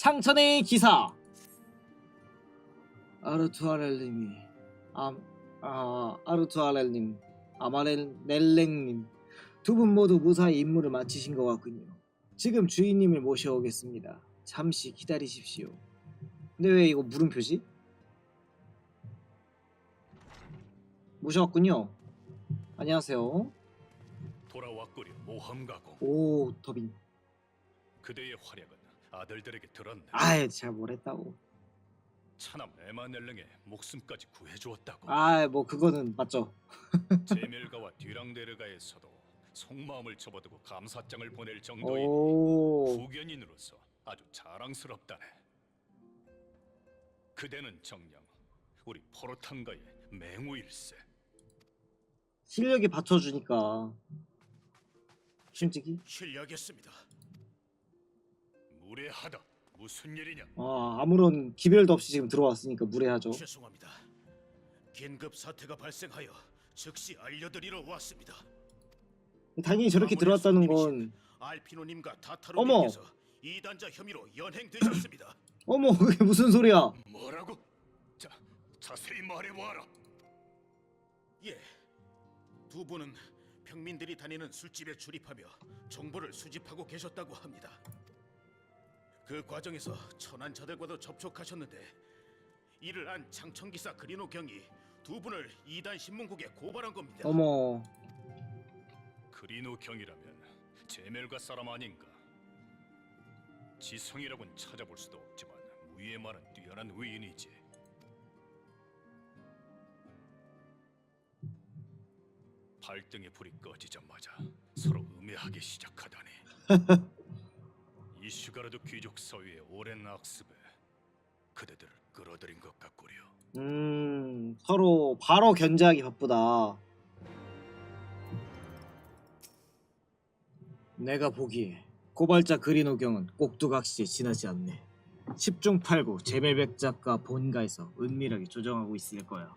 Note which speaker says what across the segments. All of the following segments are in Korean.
Speaker 1: 창천의 기사 아르투아렐님이 아, 아 아르투아렐님 아마렐넬랭님 두 분 모두 무사히 임무를 마치신 것 같군요. 지금 주인님을 모셔오겠습니다. 잠시 기다리십시오. 근데 왜 이거 물음표지? 모셔왔군요. 안녕하세요.
Speaker 2: 돌아왔구려 모험가공
Speaker 1: 오 더빙.
Speaker 2: 그대의 활약은 아들들에게 들었네.
Speaker 1: 아이 제가 뭘 했다고.
Speaker 2: 차남 에마넬릉의 목숨까지 구해주었다고.
Speaker 1: 아뭐 그거는 맞죠.
Speaker 2: 제멜가와 듀랑데르가에서도 속마음을 접어두고 감사장을 보낼
Speaker 1: 오.
Speaker 2: 후견인으로서 아주 자랑스럽다네. 그대는 정녕 우리 포르탄가의 맹우일세.
Speaker 1: 실력이 받쳐주니까. 심지기
Speaker 2: 실례하겠습니다 무례하다 무슨 일이냐
Speaker 1: 아 아무런 기별도 없이 지금 들어왔으니까 무례하죠
Speaker 2: 죄송합니다. 긴급 사태가 발생하여 즉시 알려드리러 왔습니다.
Speaker 1: 당연히 저렇게 들어왔다는 건
Speaker 2: 알피노님과. 타타로님께서 이단자 혐의로 연행되셨습니다.
Speaker 1: 어머 그게 무슨 소리야
Speaker 2: 뭐라고? 자, 자세히 말해봐라. 예, 두 분은 평민들이 다니는 술집에 출입하며 정보를 수집하고 계셨다고 합니다. 그 과정에서 천한 자들과도 접촉하셨는데 이를 안 창천기사 그리노 경이 두 분을 이단 신문국에 고발한 겁니다.
Speaker 1: 어머
Speaker 2: 그리노 경이라면 제멜가 사람 아닌가? 지성이라곤 찾아볼 수도 없지만 무위에 많은 뛰어난 위인이지. 발등에 불이 꺼지자마자 서로 음해하기 시작하다니. 이 슈가르드 귀족 사회의 오랜 악습에 그대들을 끌어들인 것 같구려.
Speaker 1: 음 서로 바로 견제하기 바쁘다. 내가 보기에 고발자 그리노경은 꼭두각시에 지나지 않네. 10중 8구 제멜백 작가 본가에서 은밀하게 조정하고 있을 거야.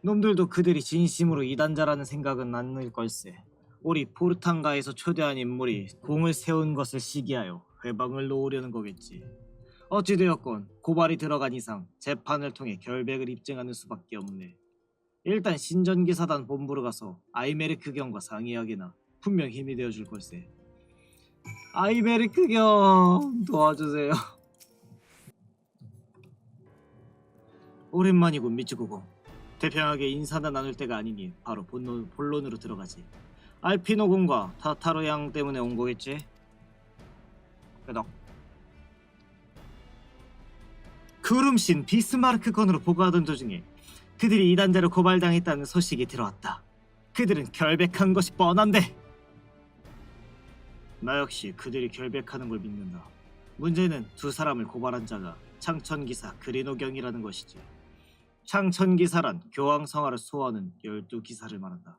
Speaker 1: 놈들도 그들이 진심으로 이단자라는 생각은 않을 걸세. 우리 포르탄가에서 초대한 인물이 공을 세운 것을 시기하여 회방을 놓으려는 거겠지 어찌되었건 고발이 들어간 이상 재판을 통해 결백을 입증하는 수밖에 없네. 일단 신전기 사단 본부로 가서 아이메르크 경과 상의하게나 분명 힘이 되어줄 걸세. 아이메르크 경 도와주세요. 오랜만이군 미츠고고. 태평하게 인사나 나눌 때가 아니니 바로 본론, 본론으로 들어가지. 알피노 군과 타타로 양 때문에 온 거겠지? 끄덕. 그름신 비스마르크 건으로 보고하던 도중에 그들이 이단자로 고발당했다는 소식이 들어왔다. 그들은 결백한 것이 뻔한데. 나 역시 그들이 결백하는 걸 믿는다. 문제는 두 사람을 고발한 자가 창천기사 그리노경이라는 것이지. 창천기사란 교황성하를 소화하는 열두 기사를 말한다.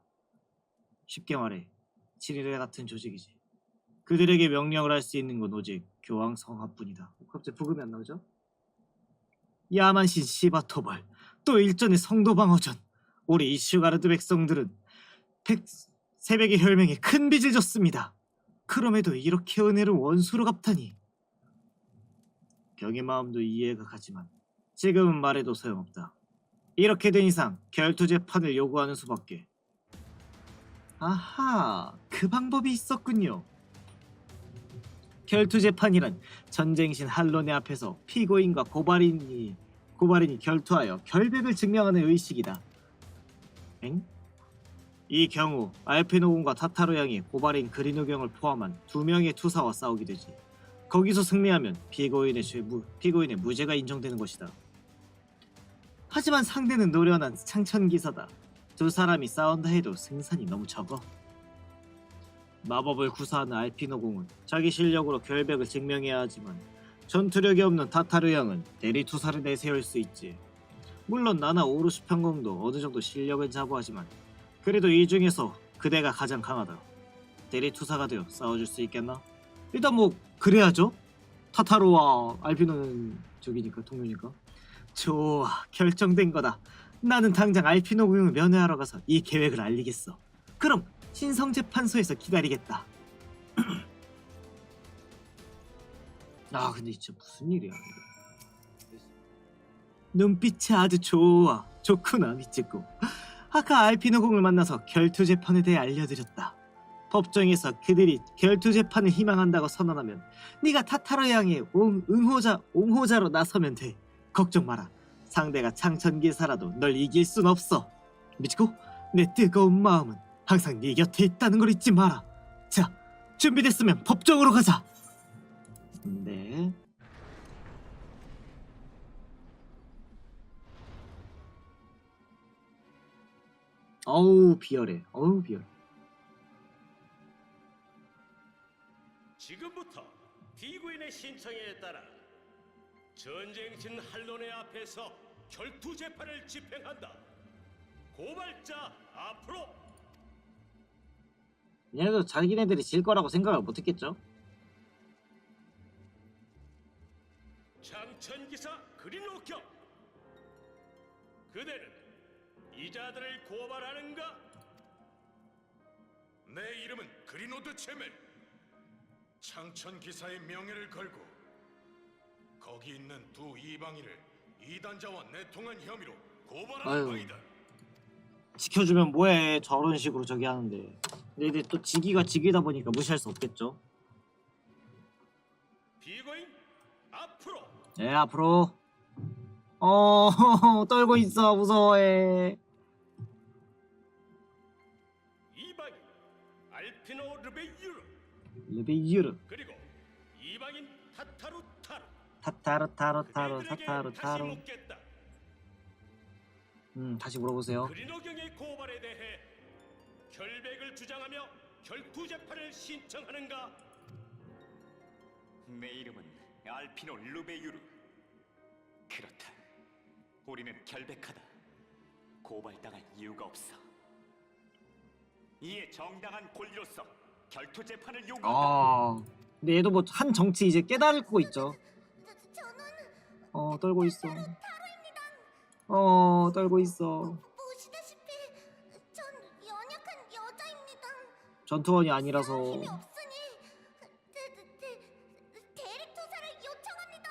Speaker 1: 쉽게 말해 친일에 같은 조직이지. 그들에게 명령을 할 수 있는 건 오직 교황성하뿐이다. 갑자기 부금이 안 나오죠? 야만신 시바토벌 또 일전의 성도방어전 우리 이슈가르드 백성들은 백, 새벽의 혈맹에 큰 빚을 졌습니다. 그럼에도 이렇게 은혜를 원수로 갚다니 경의 마음도 이해가 가지만 지금은 말해도 소용없다. 이렇게 된 이상 결투 재판을 요구하는 수밖에. 아하, 그 방법이 있었군요. 결투 재판이란 전쟁신 할로네 앞에서 피고인과 고발인이 고발인이 결투하여 결백을 증명하는 의식이다. 엥? 이 경우 알피노군과 타타로 양이 고발인 그리노경을 포함한 두 명의 투사와 싸우게 되지. 거기서 승리하면 피고인의 죄무 피고인의 무죄가 인정되는 것이다. 하지만 상대는 노련한 창천기사다. 두 사람이 싸운다 해도 승산이 너무 적어. 마법을 구사하는 알피노공은 자기 실력으로 결백을 증명해야 하지만 전투력이 없는 타타르 양은 대리 투사를 내세울 수 있지. 물론 나나 오르슈 평공도 어느 정도 실력은 자부하지만 그래도 이 중에서 그대가 가장 강하다. 대리 투사가 되어 싸워줄 수 있겠나? 일단 뭐 그래야죠. 타타르와 알피노는 저기니까 동료니까. 좋아 결정된 거다. 나는 당장 알피노 공을 면회하러 가서 이 계획을 알리겠어. 그럼 신성재판소에서 기다리겠다. 아 근데 진짜 무슨 일이야. 눈빛이 아주 좋아. 좋구나 미치고 아까 알피노 공을 만나서 결투 재판에 대해 알려드렸다. 법정에서 그들이 결투 재판을 희망한다고 선언하면 네가 타타로 양의 옹, 응호자 옹호자로 나서면 돼. 걱정 마라. 상대가 창천기사라도 널 이길 순 없어. 미치고 내 뜨거운 마음은 항상 네 곁에 있다는 걸 잊지 마라 자 준비됐으면 법정으로 가자 네. 어우 비열해. 어우 비열.
Speaker 3: 지금부터 비구인의 신청에 따라 전쟁신 한론의 앞에서 결투 재판을 집행한다. 고발자 앞으로
Speaker 1: 얘네도 자기네들이 질 거라고 생각을 못 했겠죠.
Speaker 3: 장천기사 그린오경 그대는 이자들을 고발하는가?
Speaker 2: 내 이름은 그리노드 체멜. 창천 기사의 명예를 걸고 거기 있는 두 이방인을 이단자와 내통한 혐의로 고발하는
Speaker 1: 아유.
Speaker 2: 바이다.
Speaker 1: 지켜주면 뭐해 저런 식으로 저기 하는데. 근데 이제 또 지기가 지기다 보니까 무시할 수 없겠죠.
Speaker 3: 앞으로
Speaker 1: 네 앞으로. 어 떨고 있어 무서워해.
Speaker 3: 이방인 알피노 르베유르
Speaker 1: 르비유르
Speaker 3: 그리고 이방인 타타루 타루
Speaker 1: 타타르 타로 타로
Speaker 3: 그대들에게
Speaker 1: 타타르
Speaker 3: 다시
Speaker 1: 타로. 음 다시 물어보세요.
Speaker 3: 그린호경의 고발에 대해 결백을 주장하며 결투 재판을 신청하는가?
Speaker 4: 내 이름은 알피노 루베유르. 그렇다. 우리는 결백하다. 고발당할 이유가 없어. 이에 정당한 권리로서 결투 재판을 요구한다.
Speaker 1: 아 근데 얘도 뭐 한 정치 이제 깨닫고 있죠.
Speaker 5: 저는
Speaker 1: 어 떨고 있어. 어 떨고 있어.
Speaker 5: 보시다시피 전 연약한 여자입니다.
Speaker 1: 전투원이 아니라서
Speaker 5: 힘이 없으니 대, 대, 대, 대립 투사를 요청합니다.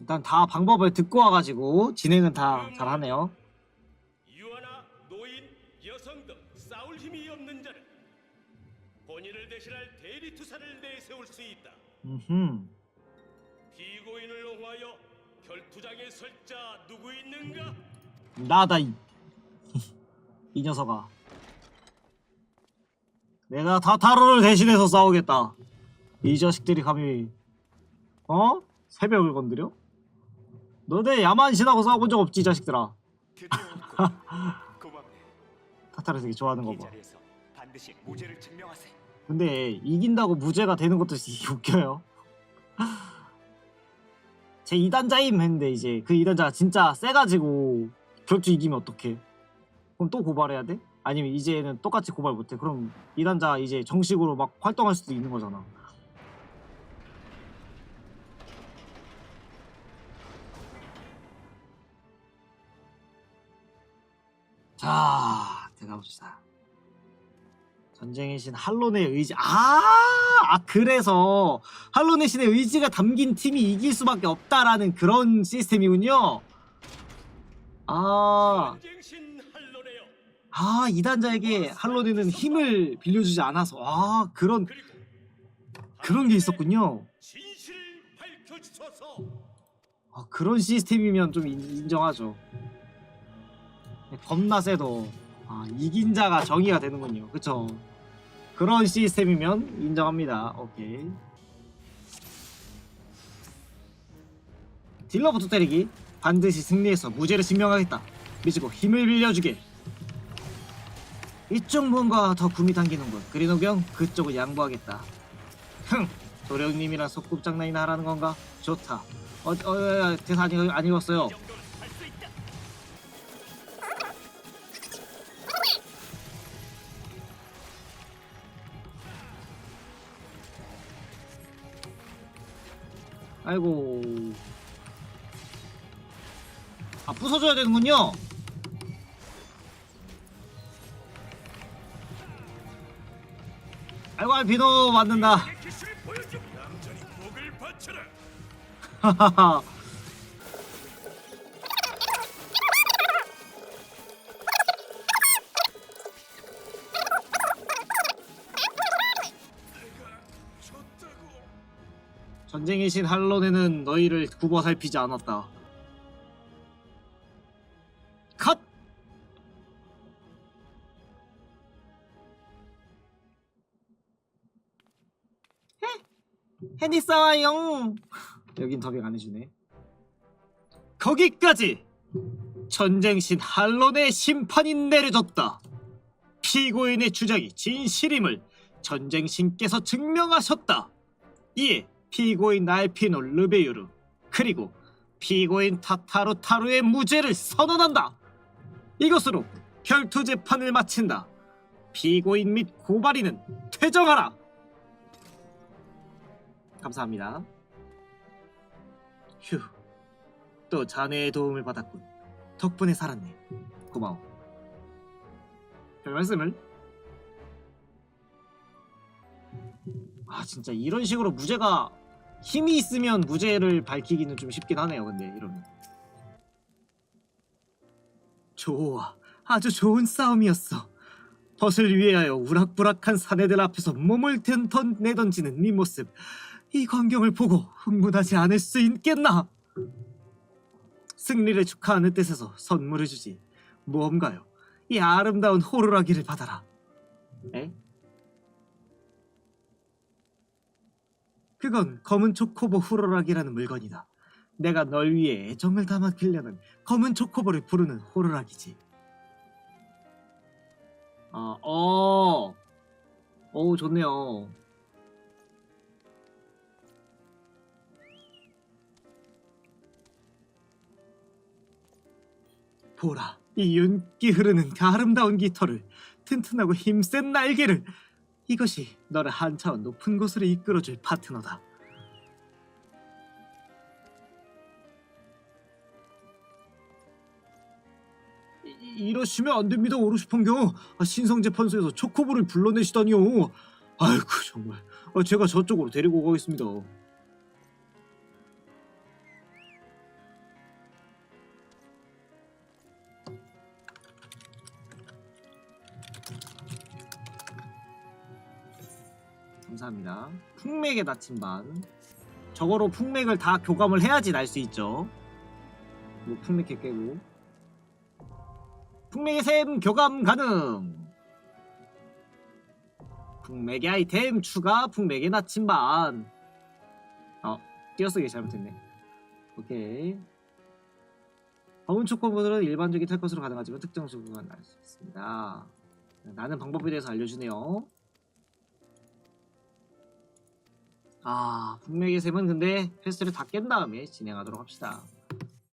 Speaker 1: 일단 다 방법을 듣고 와가지고 진행은 다 잘하네요.
Speaker 3: 유아나 노인, 여성 등 싸울 힘이 없는 자는 본인을 대신할 대리 투사를 내세울 수 있다.
Speaker 1: 음.
Speaker 3: 설 자 누구 있는가?
Speaker 1: 나다 이, 이 녀석아. 내가 타타로를 대신해서 싸우겠다. 이 자식들이 감히 어 새벽을 건드려? 너네 야만신하고 싸워본 적 없지 이 자식들아.
Speaker 4: 고맙네.
Speaker 1: 타타를 되게 좋아하는 거
Speaker 4: 이
Speaker 1: 봐.
Speaker 4: 자리에서 반드시 무죄를 증명하세.
Speaker 1: 근데 이긴다고 무죄가 되는 것도 웃겨요. 제 2단자임 했는데 이제 그 2단자가 진짜 세가지고 결투 이기면 어떡해? 그럼 또 고발해야 돼? 아니면 이제는 똑같이 고발 못해? 그럼 2단자 이제 정식으로 막 활동할 수도 있는 거잖아. 자, 들어가 봅시다. 전쟁의 신 할론의 의지 아, 아 그래서 할론의 신의 의지가 담긴 팀이 이길 수밖에 없다라는 그런 시스템이군요. 아. 아 이단자에게 할론에는 힘을 빌려주지 않아서 아 그런 그런 게 있었군요. 아, 그런 시스템이면 좀 인- 인정하죠. 겁나 세도 아, 이긴 자가 정의가 되는군요. 그쵸? 그런 시스템이면 인정합니다. 오케이. 딜러부터 때리기. 반드시 승리해서 무죄를 증명하겠다. 미치고 힘을 빌려주게. 이쪽 뭔가 더 구미 당기는군. 그린호경 그쪽을 양보하겠다. 흥! 도령님이랑 소꿉장난이나 하라는 건가? 좋다. 어, 어, 어, 대사 아니, 안 읽었어요. 아이고. 아, 부숴줘야 되는군요. 아이고, 비노 맞는다. 하하하 전쟁의 신 할로네는 너희를 굽어 살피지 않았다. 컷! 헤니 싸와요 여긴 더빙 안 해주네. 거기까지! 전쟁신 할론의 심판이 내려졌다. 피고인의 주장이 진실임을 전쟁신께서 증명하셨다. 이에 피고인 알피노 르베유르 그리고 피고인 타타루 타루의 무죄를 선언한다 이것으로 결투 재판을 마친다 피고인 및 고발인은 퇴정하라 감사합니다. 휴, 또 자네의 도움을 받았군. 덕분에 살았네. 고마워. 별 말씀을. 아 진짜 이런 식으로 무죄가 힘이 있으면 무죄를 밝히기는 좀 쉽긴 하네요. 근데 이러면. 좋아, 아주 좋은 싸움이었어. 벗을 위하여 우락부락한 사내들 앞에서 몸을 든, 던, 내던지는 네 모습. 이 광경을 보고 흥분하지 않을 수 있겠나? 승리를 축하하는 뜻에서 선물을 주지. 무언가요? 이 아름다운 호루라기를 받아라. 에? 그건 검은 초코보 호루라기라는 물건이다. 내가 널 위해 애정을 담아기려는 검은 초코보를 부르는 호루라기지. 아, 어. 오, 좋네요. 보라, 이 윤기 흐르는 그 아름다운 깃털을, 튼튼하고 힘센 날개를. 이것이 너를 한 차원 높은 곳으로 이끌어줄 파트너다. 이- 이러시면 안 됩니다, 오르슈펑경. 아, 신성재판소에서 초코볼을 불러내시다니요. 아이고 정말. 아, 제가 저쪽으로 데리고 가겠습니다. 감사합니다. 풍맥의 나침반. 저거로 풍맥을 다 교감을 해야지 날 수 있죠. 뭐 풍맥해 깨고. 풍맥의 샘 교감 가능. 풍맥의 아이템 추가 풍맥의 나침 반. 어, 띄어쓰기 잘못했네. 오케이. 검은 초코보드는 일반적인 탈것으로 가능하지만 특정 수구간 날수 있습니다. 나는 방법에 대해서 알려주네요. 아, 풍맥의 샘은 근데 퀘스트를 다 깬 다음에 진행하도록 합시다.